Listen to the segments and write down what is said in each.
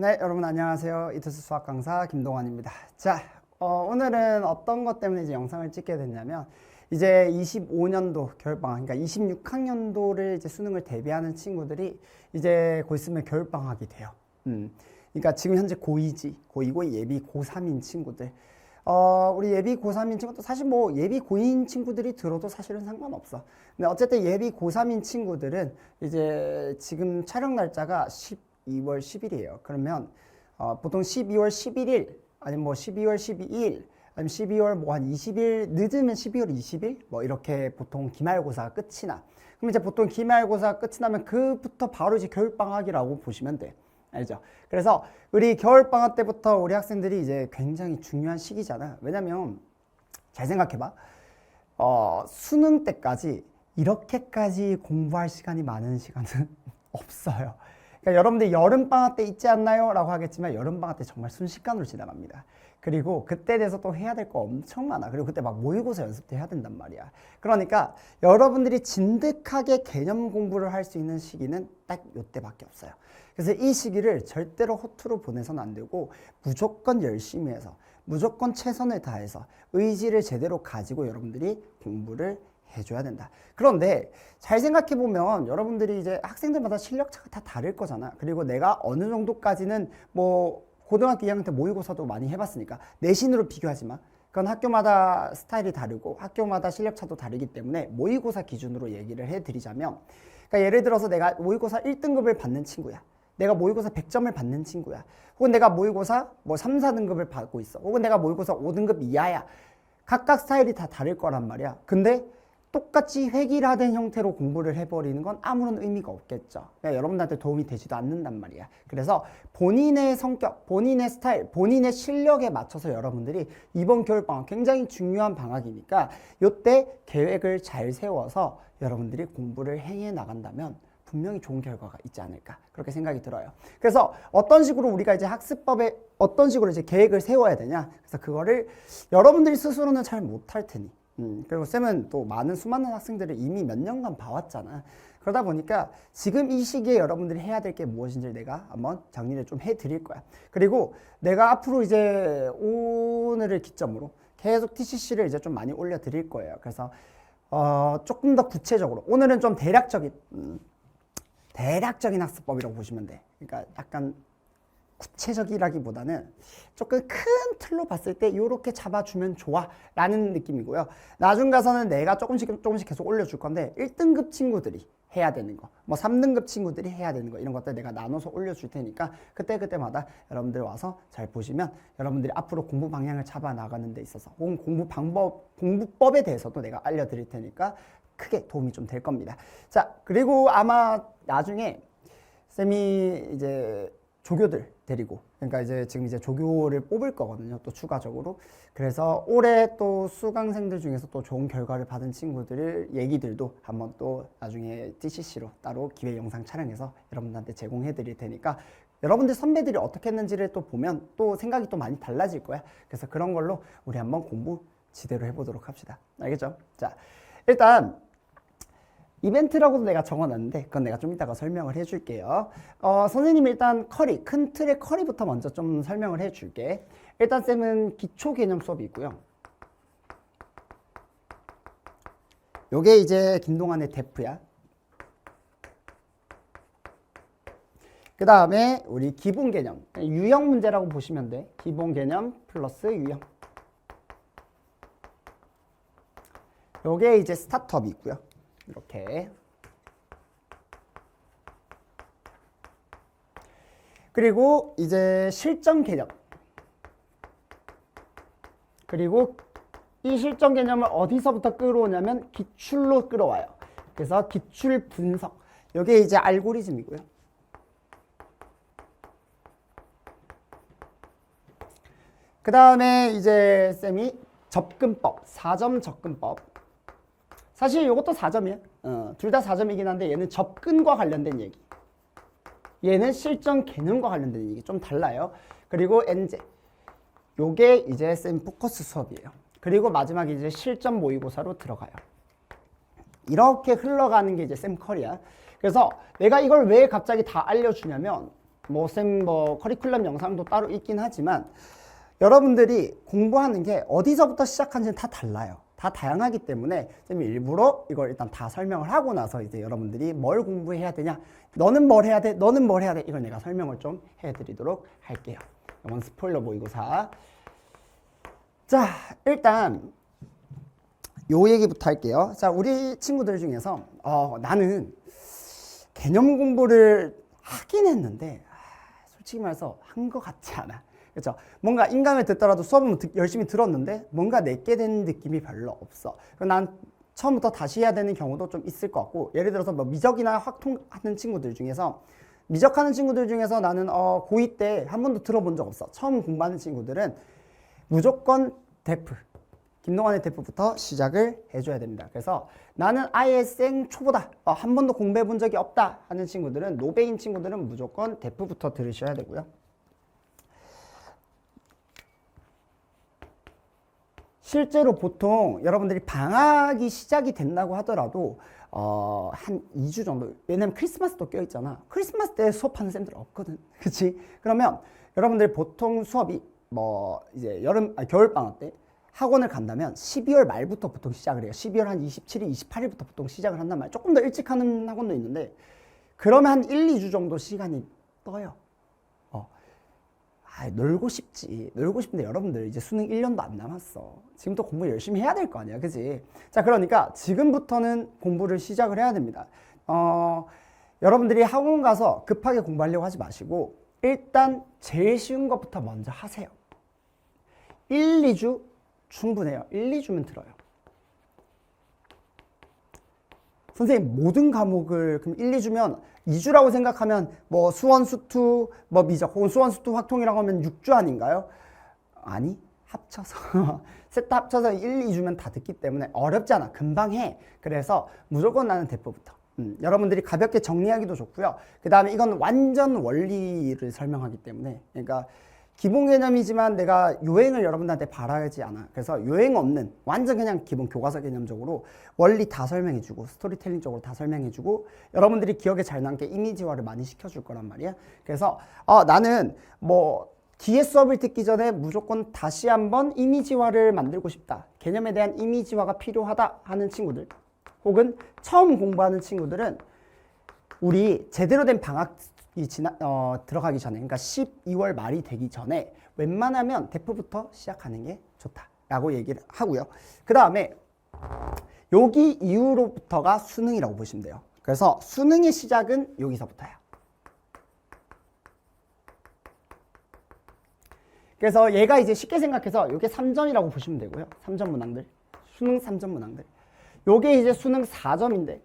네, 여러분 안녕하세요. 이투스 수학 강사 김동환입니다. 자, 어, 오늘은 어떤 것 때문에 이제 영상을 찍게 됐냐면 이제 25년도 겨울방학, 그러니까 26학년도를 이제 수능을 대비하는 친구들이 이제 곧 있으면 겨울방학이 돼요. 음, 그러니까 지금 현재 고2지, 고2고 예비 고3인 친구들. 어, 우리 예비 고3인 친구도 사실 뭐 예비 고2인 친구들이 들어도 사실은 상관없어. 근데 어쨌든 예비 고3인 친구들은 이제 지금 촬영 날짜가 12월 10일이에요. 그러면 어, 보통 12월 11일 아니면 뭐 12월 12일 아니면 12월 뭐 한 20일 늦으면 12월 20일 뭐 이렇게 보통 기말고사가 끝이 나. 그럼 이제 보통 기말고사 끝이 나면 그부터 바로 이제 겨울 방학이라고 보시면 돼. 알죠? 그래서 우리 겨울 방학 때부터 우리 학생들이 이제 굉장히 중요한 시기잖아. 왜냐면 잘 생각해 봐. 어, 수능 때까지 이렇게까지 공부할 시간이 많은 시간은 없어요. 그러니까 여러분들 여름방학 때 있지 않나요? 라고 하겠지만 여름방학 때 정말 순식간으로 지나갑니다. 그리고 그때 돼서 또 해야 될 거 엄청 많아. 그리고 그때 막 모의고사 연습도 해야 된단 말이야. 그러니까 여러분들이 진득하게 개념 공부를 할 수 있는 시기는 딱 요때밖에 없어요. 그래서 이 시기를 절대로 허투루 보내서는 안 되고 무조건 열심히 해서 무조건 최선을 다해서 의지를 제대로 가지고 여러분들이 공부를 해줘야 된다. 그런데 잘 생각해 보면 여러분들이 이제 학생들마다 실력차가 다 다를 거잖아. 그리고 내가 어느 정도까지는 뭐 고등학교 2학년 때 모의고사도 많이 해봤으니까 내신으로 비교하지 마. 그건 학교마다 스타일이 다르고 학교마다 실력차도 다르기 때문에 모의고사 기준으로 얘기를 해드리자면 그러니까 예를 들어서 내가 모의고사 1등급을 받는 친구야. 내가 모의고사 100점을 받는 친구야. 혹은 내가 모의고사 뭐 3, 4등급을 받고 있어. 혹은 내가 모의고사 5등급 이하야. 각각 스타일이 다 다를 거란 말이야. 근데 똑같이 획일화된 형태로 공부를 해버리는 건 아무런 의미가 없겠죠. 그러니까 여러분들한테 도움이 되지도 않는단 말이야. 그래서 본인의 성격, 본인의 스타일, 본인의 실력에 맞춰서 여러분들이 이번 겨울방학 굉장히 중요한 방학이니까 이때 계획을 잘 세워서 여러분들이 공부를 행해 나간다면 분명히 좋은 결과가 있지 않을까 그렇게 생각이 들어요. 그래서 어떤 식으로 우리가 이제 학습법에 어떤 식으로 이제 계획을 세워야 되냐. 그래서 그거를 여러분들이 스스로는 잘 못할 테니 음, 그리고 쌤은 또 많은 수많은 학생들을 이미 몇 년간 봐왔잖아. 그러다 보니까 지금 이 시기에 여러분들이 해야 될 게 무엇인지 내가 한번 정리를 좀 해드릴 거야. 그리고 내가 앞으로 이제 오늘을 기점으로 계속 TCC를 이제 좀 많이 올려드릴 거예요. 그래서 어, 조금 더 구체적으로 오늘은 좀 대략적인 음, 대략적인 학습법이라고 보시면 돼. 그러니까 약간 구체적이라기보다는 조금 큰 틀로 봤을 때 이렇게 잡아주면 좋아 라는 느낌이고요. 나중 가서는 내가 조금씩 조금씩 계속 올려줄 건데 1등급 친구들이 해야 되는 거, 뭐 3등급 친구들이 해야 되는 거 이런 것들 내가 나눠서 올려줄 테니까 그때 그때마다 여러분들 와서 잘 보시면 여러분들이 앞으로 공부 방향을 잡아 나가는 데 있어서 혹은 공부 방법, 공부법에 대해서도 내가 알려드릴 테니까 크게 도움이 좀 될 겁니다. 자, 그리고 아마 나중에 쌤이 이제 조교들 데리고. 그러니까 이제 지금 이제 조교를 뽑을 거거든요 또 추가적으로. 그래서 올해 또 수강생들 중에서 또 좋은 결과를 받은 친구들 얘기들도 한번 또 나중에 TCC로 따로 기회 영상 촬영해서 여러분들한테 제공해 드릴 테니까 여러분들 선배들이 어떻게 했는지를 또 보면 또 생각이 또 많이 달라질 거야. 그래서 그런 걸로 우리 한번 공부 지대로 해보도록 합시다. 알겠죠? 자 일단 이벤트라고도 내가 적어놨는데 그건 내가 좀 이따가 설명을 해줄게요. 어, 선생님 일단 커리, 큰 틀의 커리부터 먼저 좀 설명을 해줄게. 일단 쌤은 기초 개념 수업이 있고요. 요게 이제 김동환의 데프야. 그 다음에 우리 기본 개념, 유형 문제라고 보시면 돼. 기본 개념 플러스 유형. 요게 이제 스타트업이 있고요. 이렇게. 그리고 이제 실전 개념. 그리고 이 실전 개념을 어디서부터 끌어오냐면 기출로 끌어와요. 그래서 기출 분석. 이게 이제 알고리즘이고요. 그 다음에 이제 쌤이 접근법 4점 접근법 사실 이것도 4점이야. 어, 둘 다 4점이긴 한데 얘는 접근과 관련된 얘기. 얘는 실전 개념과 관련된 얘기. 좀 달라요. 그리고 엔제. 요게 이제 쌤 포커스 수업이에요. 그리고 마지막에 이제 실전 모의고사로 들어가요. 이렇게 흘러가는 게 이제 쌤 컬이야. 그래서 내가 이걸 왜 갑자기 다 알려주냐면 뭐 쌤 뭐 커리큘럼 영상도 따로 있긴 하지만 여러분들이 공부하는 게 어디서부터 시작하는지는 다 달라요. 다 다양하기 때문에 쌤이 일부러 이걸 일단 다 설명을 하고 나서 이제 여러분들이 뭘 공부해야 되냐, 너는 뭘 해야 돼, 너는 뭘 해야 돼, 이걸 내가 설명을 좀 해드리도록 할게요. 이건 스포일러 모의고사. 자, 일단 요 얘기부터 할게요. 자, 우리 친구들 중에서 어, 나는 개념 공부를 하긴 했는데 아, 솔직히 말해서 한 것 같지 않아. 그렇죠? 뭔가 인강을 듣더라도 수업은 듣- 열심히 들었는데 뭔가 내게 된 느낌이 별로 없어. 난 처음부터 다시 해야 되는 경우도 좀 있을 것 같고 예를 들어서 뭐 미적이나 확통하는 친구들 중에서 미적하는 친구들 중에서 나는 어, 고2 때 한 번도 들어본 적 없어. 처음 공부하는 친구들은 무조건 데프 김동완의 대표부터 시작을 해줘야 됩니다. 그래서 나는 아예 생 초보다 어, 한 번도 공부해 본 적이 없다 하는 친구들은 노베인 친구들은 무조건 대표부터 들으셔야 되고요. 실제로 보통 여러분들이 방학이 시작이 된다고 하더라도 어, 한 2주 정도 왜냐면 크리스마스도 껴있잖아. 크리스마스 때 수업하는 쌤들 없거든. 그치? 그러면 여러분들 보통 수업이 뭐 이제 여름 아, 겨울 방학 때 학원을 간다면 12월 말부터 보통 시작을 해요. 12월 한 27일 28일부터 보통 시작을 한단 말이야 조금 더 일찍 하는 학원도 있는데 그러면 한 1, 2주 정도 시간이 떠요 아, 놀고 싶지. 놀고 싶은데 여러분들 이제 수능 1년도 안 남았어. 지금부터 공부 열심히 해야 될 거 아니야. 그지? 자, 그러니까 지금부터는 공부를 시작을 해야 됩니다. 어, 여러분들이 학원 가서 급하게 공부하려고 하지 마시고 일단 제일 쉬운 것부터 먼저 하세요. 1, 2주 충분해요. 1, 2주면 들어요. 선생님 모든 과목을 그럼 1, 2주면 2주라고 생각하면 뭐 수원 수투 뭐 미적 혹은 수원 수투 확통이라고 하면 6주 아닌가요? 아니 합쳐서 셋 다 합쳐서 1, 2주면 다 듣기 때문에 어렵지 않아. 금방 해. 그래서 무조건 나는 대포부터. 음, 여러분들이 가볍게 정리하기도 좋고요. 그 다음에 이건 완전 원리를 설명하기 때문에 그러니까 기본 개념이지만 내가 요행을 여러분들한테 바라지 않아. 그래서 요행 없는 완전 그냥 기본 교과서 개념적으로 원리 다 설명해주고 스토리텔링 쪽으로 다 설명해주고 여러분들이 기억에 잘 남게 이미지화를 많이 시켜줄 거란 말이야. 그래서 어, 나는 뭐 뒤에 수업을 듣기 전에 무조건 다시 한번 이미지화를 만들고 싶다. 개념에 대한 이미지화가 필요하다 하는 친구들 혹은 처음 공부하는 친구들은 우리 제대로 된 방학 이 지나, 어, 들어가기 전에, 그러니까 12월 말이 되기 전에 웬만하면 대표부터 시작하는 게 좋다라고 얘기를 하고요. 그 다음에 여기 이후로부터가 수능이라고 보시면 돼요. 그래서 수능의 시작은 여기서부터야. 그래서 얘가 이제 쉽게 생각해서 이게 3점이라고 보시면 되고요. 3점 문항들. 수능 3점 문항들. 요게 이제 수능 4점인데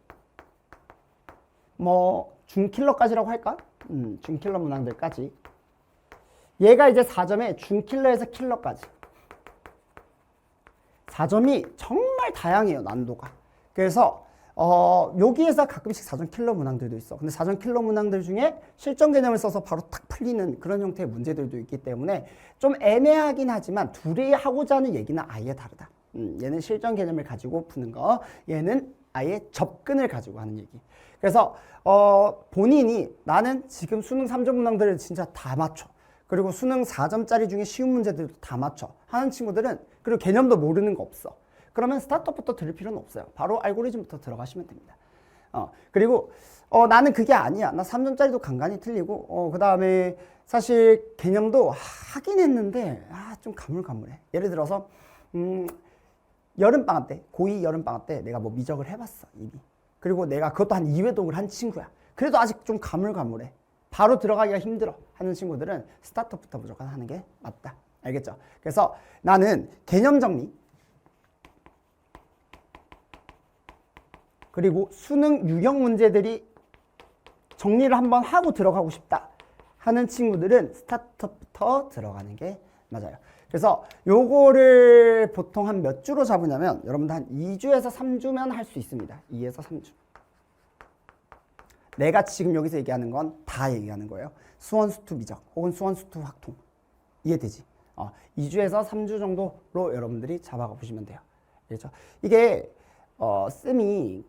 뭐 중킬러까지라고 할까? 음, 중킬러 문항들까지. 얘가 이제 4점에 중킬러에서 킬러까지. 4점이 정말 다양해요, 난도가. 그래서 어, 여기에서 가끔씩 4점 킬러 문항들도 있어. 근데 4점 킬러 문항들 중에 실전 개념을 써서 바로 탁 풀리는 그런 형태의 문제들도 있기 때문에 좀 애매하긴 하지만 둘이 하고자 하는 얘기는 아예 다르다. 음, 얘는 실전 개념을 가지고 푸는 거, 얘는 아예 접근을 가지고 하는 얘기. 그래서 어, 본인이 나는 지금 수능 3점 문항들을 진짜 다 맞춰. 그리고 수능 4점짜리 중에 쉬운 문제들도 다 맞춰. 하는 친구들은 그리고 개념도 모르는 거 없어. 그러면 스타트업부터 들을 필요는 없어요. 바로 알고리즘부터 들어가시면 됩니다. 어, 그리고 어, 나는 그게 아니야. 나 3점짜리도 간간히 틀리고 어, 그 다음에 사실 개념도 하긴 했는데 아, 좀 가물가물해. 예를 들어서 음, 여름방학 때, 고2 여름방학 때 내가 뭐 미적을 해봤어, 이미. 그리고 내가 그것도 한 2회독을 한 친구야. 그래도 아직 좀 가물가물해. 바로 들어가기가 힘들어 하는 친구들은 스타트부터 무조건 하는 게 맞다. 알겠죠? 그래서 나는 개념 정리, 그리고 수능 유형 문제들이 정리를 한번 하고 들어가고 싶다 하는 친구들은 스타트부터 들어가는 게 맞아요. 그래서 요거를 보통 한 몇 주로 잡으냐면 여러분들 한 2주에서 3주면 할 수 있습니다. 2에서 3주. 내가 지금 여기서 얘기하는 건 다 얘기하는 거예요. 수원 수투 미적 혹은 수원 수투 확통. 이해되지? 어, 2주에서 3주 정도로 여러분들이 잡아가 보시면 돼요. 그렇죠? 이게 어, 쌤이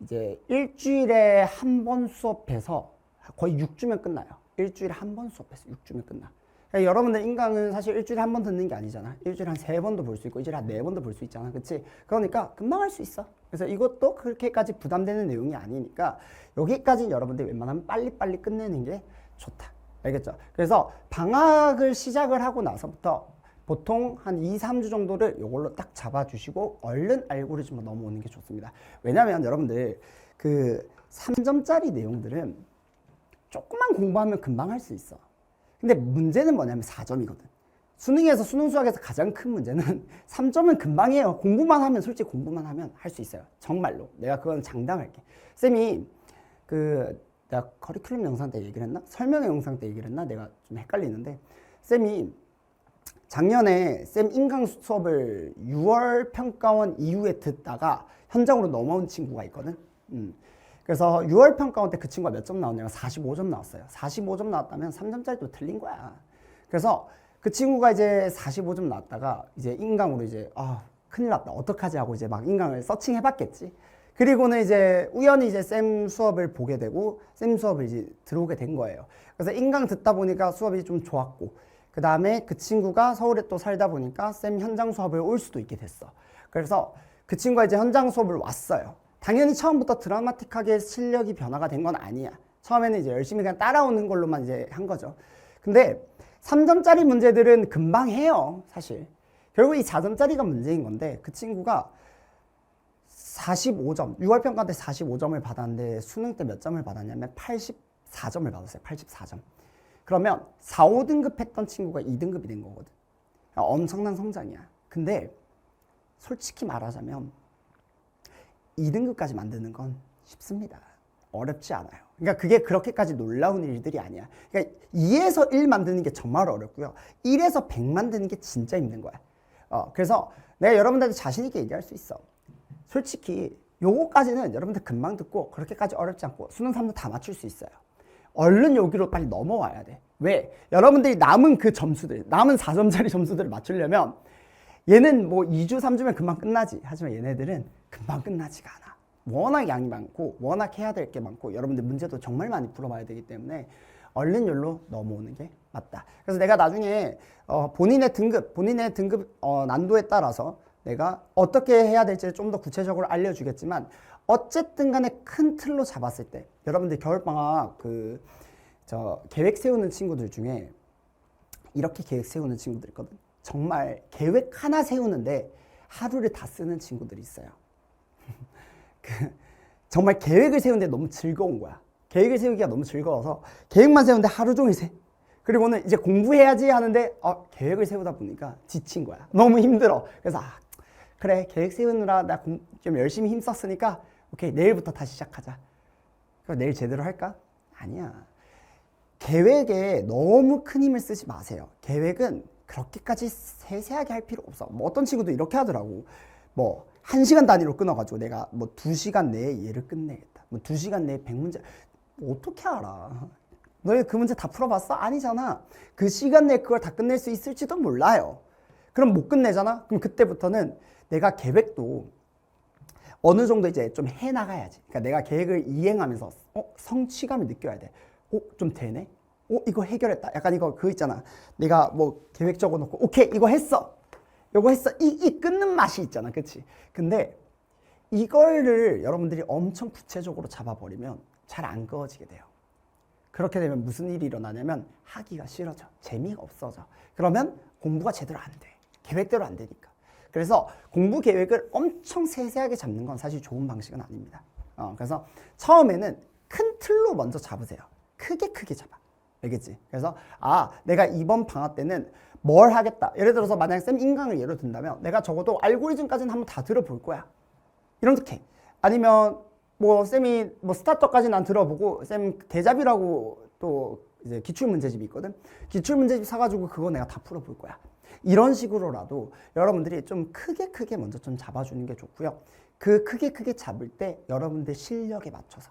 이제 일주일에 한 번 수업해서 거의 6주면 끝나요. 일주일에 한 번 수업했어. 6주면 끝나. 그러니까 여러분들 인강은 사실 일주일에 한 번 듣는 게 아니잖아. 일주일에 한 세 번도 볼 수 있고 일주일에 한 네 번도 볼 수 있잖아. 그치? 그러니까 금방 할 수 있어. 그래서 이것도 그렇게까지 부담되는 내용이 아니니까 여기까지 여러분들이 웬만하면 빨리빨리 끝내는 게 좋다. 알겠죠? 그래서 방학을 시작을 하고 나서부터 보통 한 2, 3주 정도를 이걸로 딱 잡아주시고 얼른 알고리즘으로 넘어오는 게 좋습니다. 왜냐하면 여러분들 그 3점짜리 내용들은 조금만 공부하면 금방 할 수 있어. 근데 문제는 뭐냐면 4점이거든. 수능에서 수능 수학에서 가장 큰 문제는 3점은 금방 해요. 공부만 하면 솔직히 공부만 하면 할 수 있어요. 정말로. 내가 그건 장담할게. 쌤이 그 내가 커리큘럼 영상 때 얘기를 했나? 설명회 영상 때 얘기를 했나? 내가 좀 헷갈리는데 쌤이 작년에 쌤 인강 수업을 6월 평가원 이후에 듣다가 현장으로 넘어온 친구가 있거든. 음. 그래서 6월 평가원 때 그 친구가 몇 점 나왔냐면 45점 나왔어요. 45점 나왔다면 3점짜리도 틀린 거야. 그래서 그 친구가 이제 45점 나왔다가 이제 인강으로 이제 아 큰일 났다 어떡하지 하고 이제 막 인강을 서칭 해봤겠지. 그리고는 이제 우연히 이제 쌤 수업을 보게 되고 쌤 수업을 이제 들어오게 된 거예요. 그래서 인강 듣다 보니까 수업이 좀 좋았고 그 다음에 그 친구가 서울에 또 살다 보니까 쌤 현장 수업을 올 수도 있게 됐어. 그래서 그 친구가 이제 현장 수업을 왔어요. 당연히 처음부터 드라마틱하게 실력이 변화가 된 건 아니야. 처음에는 이제 열심히 그냥 따라오는 걸로만 이제 한 거죠. 근데 3점짜리 문제들은 금방 해요, 사실. 결국 이 4점짜리가 문제인 건데 그 친구가 45점, 6월 평가 때 45점을 받았는데 수능 때 몇 점을 받았냐면 84점을 받았어요. 84점. 그러면 4, 5등급 했던 친구가 2등급이 된 거거든. 엄청난 성장이야. 근데 솔직히 말하자면 2등급까지 만드는 건 쉽습니다. 어렵지 않아요. 그러니까 그게 그렇게까지 놀라운 일들이 아니야. 그러니까 2에서 1 만드는 게 정말 어렵고요. 1에서 100 만드는 게 진짜 힘든 거야. 어, 그래서 내가 여러분들한테 자신 있게 얘기할 수 있어. 솔직히 요거까지는 여러분들 금방 듣고 그렇게까지 어렵지 않고 수능 3도 다 맞출 수 있어요. 얼른 여기로 빨리 넘어와야 돼. 왜? 여러분들이 남은 그 점수들, 남은 4점짜리 점수들을 맞추려면 얘는 뭐 2주, 3주면 금방 끝나지. 하지만 얘네들은 금방 끝나지가 않아. 워낙 양이 많고, 워낙 해야 될 게 많고, 여러분들 문제도 정말 많이 풀어봐야 되기 때문에 얼른 열로 넘어오는 게 맞다. 그래서 내가 나중에 어, 본인의 등급, 본인의 등급 어, 난도에 따라서 내가 어떻게 해야 될지 좀더 구체적으로 알려주겠지만 어쨌든 간에 큰 틀로 잡았을 때 여러분들 겨울방학 그 저 계획 세우는 친구들 중에 이렇게 계획 세우는 친구들 있거든. 정말 계획 하나 세우는데 하루를 다 쓰는 친구들이 있어요. 그 정말 계획을 세우는데 너무 즐거운 거야. 계획을 세우기가 너무 즐거워서 계획만 세우는데 하루 종일 세. 그리고는 이제 공부해야지 하는데 어, 계획을 세우다 보니까 지친 거야. 너무 힘들어. 그래서 아, 그래 계획 세우느라 나 좀 열심히 힘썼으니까 오케이 내일부터 다시 시작하자. 그럼 내일 제대로 할까? 아니야. 계획에 너무 큰 힘을 쓰지 마세요. 계획은 그렇게까지 세세하게 할 필요 없어. 뭐 어떤 친구도 이렇게 하더라고. 뭐, 한 시간 단위로 끊어 가지고 내가 뭐두 시간 내에 얘를 끝내겠다. 뭐두 시간 내에 백 문제. 뭐 어떻게 알아? 너희 그 문제 다 풀어봤어? 아니잖아. 그 시간 내에 그걸 다 끝낼 수 있을지도 몰라요. 그럼 못 끝내잖아? 그럼 그때부터는 내가 계획도 어느 정도 이제 좀 해나가야지. 그러니까 내가 계획을 이행하면서 어, 성취감을 느껴야 돼. 어, 좀 되네? 어, 이거 해결했다. 약간 이거 그거 있잖아. 내가 뭐 계획 적어 놓고, 오케이, 이거 했어. 이거 했어. 이, 이 끊는 맛이 있잖아. 그치? 근데 이거를 여러분들이 엄청 구체적으로 잡아버리면 잘 안 그어지게 돼요. 그렇게 되면 무슨 일이 일어나냐면 하기가 싫어져. 재미가 없어져. 그러면 공부가 제대로 안 돼. 계획대로 안 되니까. 그래서 공부 계획을 엄청 세세하게 잡는 건 사실 좋은 방식은 아닙니다. 어, 그래서 처음에는 큰 틀로 먼저 잡으세요. 크게 크게 잡아. 알겠지? 그래서 아 내가 이번 방학 때는 뭘 하겠다. 예를 들어서 만약에 쌤 인강을 예로 든다면 내가 적어도 알고리즘까지는 한번 다 들어볼 거야. 이렇게 아니면 뭐 쌤이 뭐 스타터까지 난 들어보고 쌤 대잡이라고 또 이제 기출 문제집이 있거든. 기출 문제집 사가지고 그거 내가 다 풀어볼 거야. 이런 식으로라도 여러분들이 좀 크게 크게 먼저 좀 잡아주는 게 좋고요. 그 크게 크게 잡을 때 여러분들 실력에 맞춰서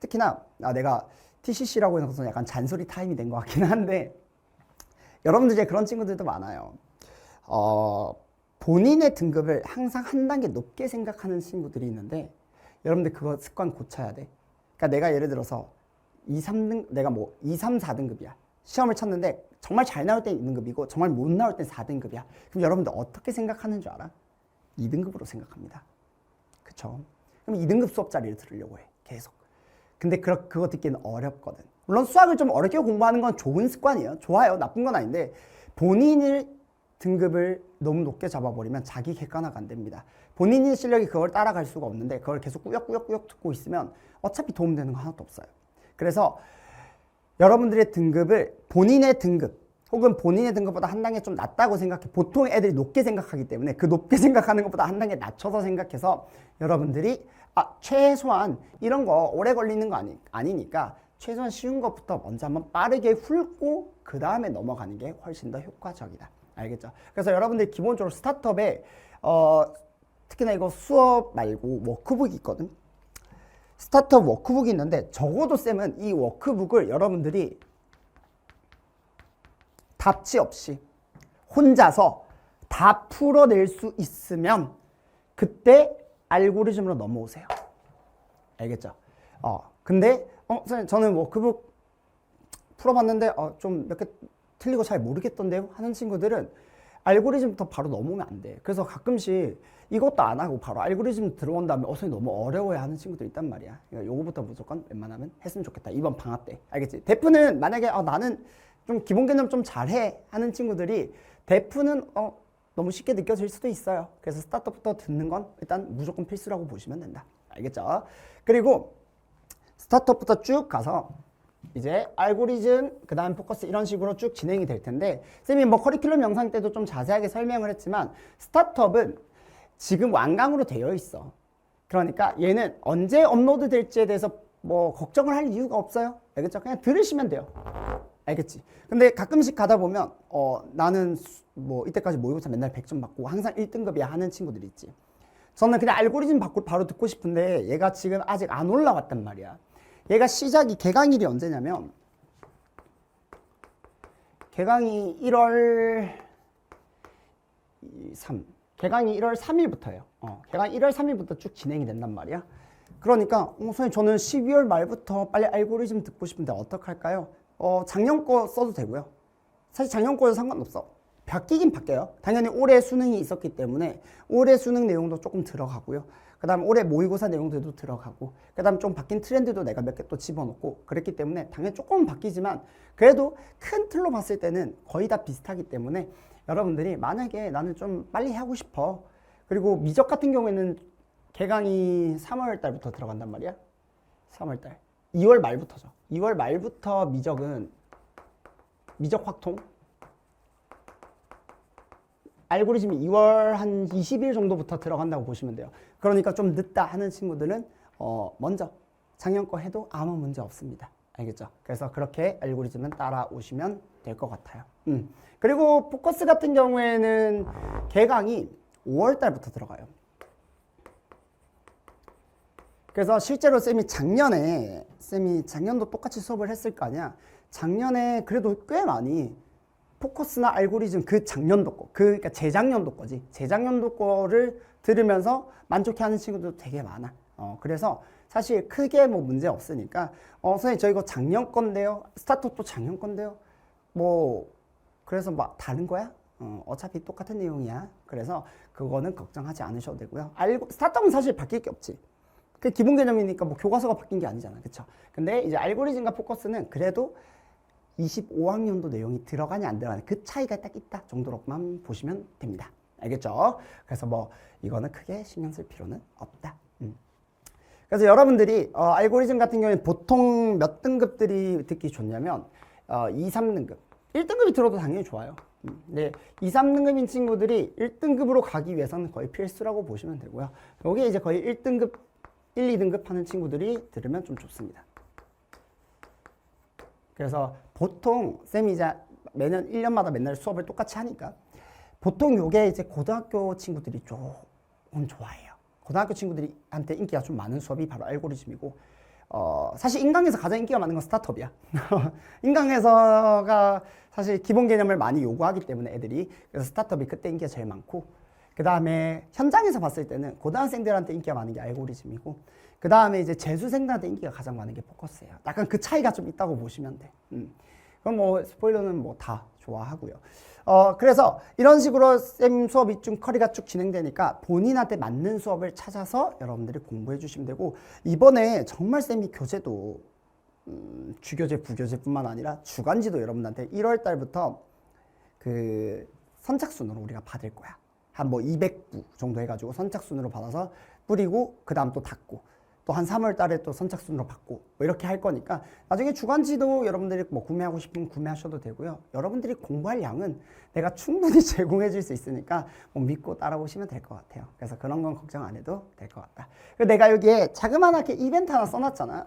특히나 아, 내가 TCC라고 해서 약간 잔소리 타임이 된 것 같긴 한데 여러분들 이제 그런 친구들도 많아요. 어, 본인의 등급을 항상 한 단계 높게 생각하는 친구들이 있는데 여러분들 그거 습관 고쳐야 돼. 그러니까 내가 예를 들어서 2, 3등 내가 뭐 2, 3, 4등급이야. 시험을 쳤는데 정말 잘 나올 때 2등급이고 정말 못 나올 때 4등급이야. 그럼 여러분들 어떻게 생각하는 줄 알아? 2등급으로 생각합니다. 그쵸? 그럼 2등급 수업 자리를 들으려고 해. 계속. 근데 그, 그거 듣기는 어렵거든. 물론 수학을 좀 어렵게 공부하는 건 좋은 습관이에요. 좋아요. 나쁜 건 아닌데 본인의 등급을 너무 높게 잡아버리면 자기 객관화가 안 됩니다. 본인의 실력이 그걸 따라갈 수가 없는데 그걸 계속 꾸역꾸역꾸역 듣고 있으면 어차피 도움되는 거 하나도 없어요. 그래서 여러분들의 등급을 본인의 등급 혹은 본인의 등급보다 한 단계 좀 낮다고 생각해. 보통 애들이 높게 생각하기 때문에 그 높게 생각하는 것보다 한 단계 낮춰서 생각해서 여러분들이 아, 최소한 이런 거 오래 걸리는 거 아니, 아니니까 최소한 쉬운 것부터 먼저 한번 빠르게 훑고 그 다음에 넘어가는 게 훨씬 더 효과적이다. 알겠죠? 그래서 여러분들 기본적으로 스타트업에 어, 특히나 이거 수업 말고 워크북이 있거든. 스타트업 워크북이 있는데 적어도 쌤은 이 워크북을 여러분들이 답지 없이 혼자서 다 풀어낼 수 있으면 그때 알고리즘으로 넘어오세요. 알겠죠? 어, 근데 어, 선생님 저는 워크북 풀어봤는데 어, 좀 몇 개 틀리고 잘 모르겠던데요 하는 친구들은 알고리즘부터 바로 넘어오면 안 돼. 그래서 가끔씩 이것도 안 하고 바로 알고리즘 들어온 다음에 어, 선생님 너무 어려워야 하는 친구들 있단 말이야. 그러니까 요거부터 무조건 웬만하면 했으면 좋겠다. 이번 방학 때. 알겠지? 대표는 만약에 어, 나는 좀 기본 개념 좀 잘해 하는 친구들이 대표는 어, 너무 쉽게 느껴질 수도 있어요. 그래서 스타트부터 듣는 건 일단 무조건 필수라고 보시면 된다. 알겠죠? 그리고 스타트부터 쭉 가서 이제 알고리즘, 그 다음 포커스 이런 식으로 쭉 진행이 될 텐데 쌤이 뭐 커리큘럼 영상 때도 좀 자세하게 설명을 했지만 스타트업은 지금 완강으로 되어 있어. 그러니까 얘는 언제 업로드 될지에 대해서 뭐 걱정을 할 이유가 없어요. 알겠죠? 그냥 들으시면 돼요. 알겠지? 근데 가끔씩 가다 보면 어 나는 수- 뭐 이때까지 모의고사 맨날 100점 받고 항상 1등급이야 하는 친구들 있지. 저는 그냥 알고리즘 받고 바로 듣고 싶은데 얘가 지금 아직 안 올라왔단 말이야. 얘가 시작이 개강일이 언제냐면 개강이 1월 3 개강이 1월 3일부터예요. 어, 개강 1월 3일부터 쭉 진행이 된단 말이야. 그러니까 어, 선생님 저는 12월 말부터 빨리 알고리즘 듣고 싶은데 어떡할까요? 어, 작년 거 써도 되고요. 사실 작년 거는 상관없어. 바뀌긴 바뀌어요. 당연히 올해 수능이 있었기 때문에 올해 수능 내용도 조금 들어가고요. 그 다음 올해 모의고사 내용들도 들어가고 그 다음 좀 바뀐 트렌드도 내가 몇 개 또 집어넣고 그랬기 때문에 당연히 조금은 바뀌지만 그래도 큰 틀로 봤을 때는 거의 다 비슷하기 때문에 여러분들이 만약에 나는 좀 빨리 하고 싶어 그리고 미적 같은 경우에는 개강이 3월 달부터 들어간단 말이야 3월 달 2월 말부터죠 2월 말부터 미적은 미적 확통 알고리즘이 2월 한 20일 정도부터 들어간다고 보시면 돼요. 그러니까 좀 늦다 하는 친구들은 어 먼저 작년 거 해도 아무 문제 없습니다. 알겠죠? 그래서 그렇게 알고리즘은 따라오시면 될 것 같아요. 음. 그리고 포커스 같은 경우에는 개강이 5월 달부터 들어가요. 그래서 실제로 쌤이 작년에 쌤이 작년도 똑같이 수업을 했을 거 아니야. 작년에 그래도 꽤 많이 포커스나 알고리즘 그 작년도 거, 그 그러니까 재작년도 거지. 재작년도 거를 들으면서 만족해하는 친구들도 되게 많아. 어, 그래서 사실 크게 뭐 문제 없으니까 어, 선생님 저 이거 작년 건데요. 스타트업도 작년 건데요. 뭐 그래서 막 다른 거야? 어, 어차피 똑같은 내용이야. 그래서 그거는 걱정하지 않으셔도 되고요. 알고 스타트업은 사실 바뀔 게 없지. 그 기본 개념이니까 뭐 교과서가 바뀐 게 아니잖아. 그쵸? 근데 이제 알고리즘과 포커스는 그래도 25학년도 내용이 들어가냐 안 들어가냐 그 차이가 딱 있다 정도로만 보시면 됩니다. 알겠죠? 그래서 뭐 이거는 크게 신경 쓸 필요는 없다. 음. 그래서 여러분들이 어, 알고리즘 같은 경우에 보통 몇 등급들이 듣기 좋냐면 어, 2, 3등급. 1등급이 들어도 당연히 좋아요. 음, 네, 2, 3등급인 친구들이 1등급으로 가기 위해서는 거의 필수라고 보시면 되고요. 여기 이제 거의 1등급, 1, 2등급 하는 친구들이 들으면 좀 좋습니다. 그래서 보통 쌤이 이제 매년 1년마다 맨날 수업을 똑같이 하니까 보통 요게 이제 고등학교 친구들이 조금 좋아해요. 고등학교 친구들한테 인기가 좀 많은 수업이 바로 알고리즘이고 어, 사실 인강에서 가장 인기가 많은 건 스타트업이야. 인강에서가 사실 기본 개념을 많이 요구하기 때문에 애들이 그래서 스타트업이 그때 인기가 제일 많고 그 다음에 현장에서 봤을 때는 고등학생들한테 인기가 많은 게 알고리즘이고 그 다음에 이제 재수생들한테 인기가 가장 많은 게 포커스예요. 약간 그 차이가 좀 있다고 보시면 돼. 음. 그럼 뭐 스포일러는 뭐 다 좋아하고요. 어 그래서 이런 식으로 쌤 수업이 좀 커리가 쭉 진행되니까 본인한테 맞는 수업을 찾아서 여러분들이 공부해 주시면 되고 이번에 정말 쌤이 교재도 음, 주교재 부교재뿐만 아니라 주간지도 여러분한테 1월 달부터 그 선착순으로 우리가 받을 거야. 한 뭐 200부 정도 해가지고 선착순으로 받아서 뿌리고 그 다음 또 닫고 또 한 3월 달에 또 선착순으로 받고 뭐 이렇게 할 거니까 나중에 주간지도 여러분들이 뭐 구매하고 싶으면 구매하셔도 되고요. 여러분들이 공부할 양은 내가 충분히 제공해 줄 수 있으니까 뭐 믿고 따라오시면 될 것 같아요. 그래서 그런 건 걱정 안 해도 될 것 같다. 그리고 내가 여기에 자그마하게 이벤트 하나 써놨잖아.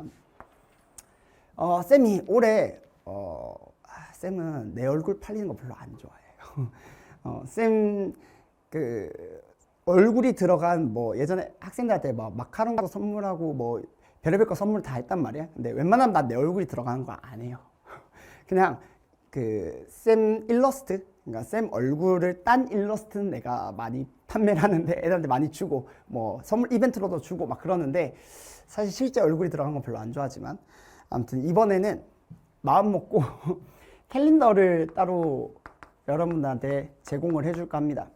어, 쌤이 올해 어, 아, 쌤은 내 얼굴 팔리는 거 별로 안 좋아해요. 어, 쌤 그 얼굴이 들어간 뭐 예전에 학생들한테 막 마카롱 거 선물하고 뭐 별의별 거 선물 다 했단 말이야. 근데 웬만하면 난 내 얼굴이 들어가는 거 안 해요. 그냥 그 쌤 일러스트, 그러니까 쌤 얼굴을 딴 일러스트는 내가 많이 판매를 하는데 애들한테 많이 주고 뭐 선물 이벤트로도 주고 막 그러는데 사실 실제 얼굴이 들어간 건 별로 안 좋아하지만 아무튼 이번에는 마음 먹고 캘린더를 따로 여러분들한테 제공을 해줄까 합니다.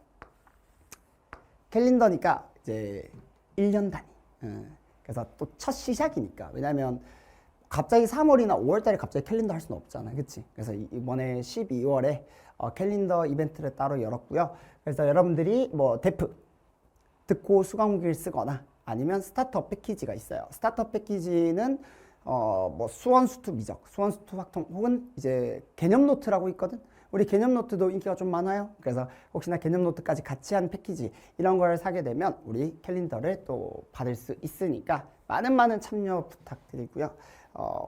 캘린더니까 이제 1년 단위. 음, 그래서 또 첫 시작이니까. 왜냐면 갑자기 3월이나 5월 달에 갑자기 캘린더 할 수는 없잖아. 그치? 그래서 이- 이번에 12월에 어, 캘린더 이벤트를 따로 열었고요. 그래서 여러분들이 뭐 데프 듣고 수강무기를 쓰거나 아니면 스타터 패키지가 있어요. 스타터 패키지는 어 뭐 수원 수투 미적, 수원 수투 확통 혹은 이제 개념 노트라고 있거든. 우리 개념 노트도 인기가 좀 많아요. 그래서 혹시나 개념 노트까지 같이 한 패키지 이런 걸 사게 되면 우리 캘린더를 또 받을 수 있으니까 많은 많은 참여 부탁드리고요. 어,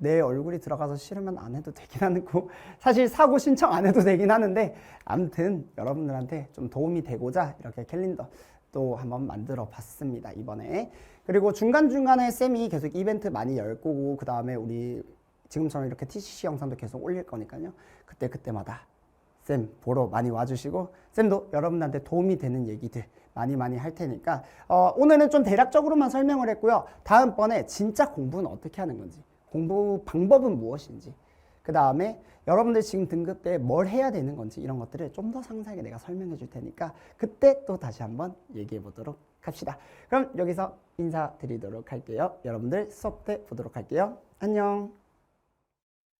내 얼굴이 들어가서 싫으면 안 해도 되긴 하고 사실 사고 신청 안 해도 되긴 하는데 아무튼 여러분들한테 좀 도움이 되고자 이렇게 캘린더 또 한번 만들어 봤습니다 이번에 그리고 중간중간에 쌤이 계속 이벤트 많이 열 거고 그 다음에 우리 지금처럼 이렇게 TCC 영상도 계속 올릴 거니까요. 그때 그때마다 쌤 보러 많이 와주시고 쌤도 여러분한테 도움이 되는 얘기들 많이 많이 할 테니까 어, 오늘은 좀 대략적으로만 설명을 했고요. 다음번에 진짜 공부는 어떻게 하는 건지 공부 방법은 무엇인지 그 다음에 여러분들 지금 등급 때 뭘 해야 되는 건지 이런 것들을 좀 더 상세하게 내가 설명해 줄 테니까 그때 또 다시 한번 얘기해 보도록 합시다. 그럼 여기서 인사드리도록 할게요. 여러분들 수업 때 보도록 할게요. 안녕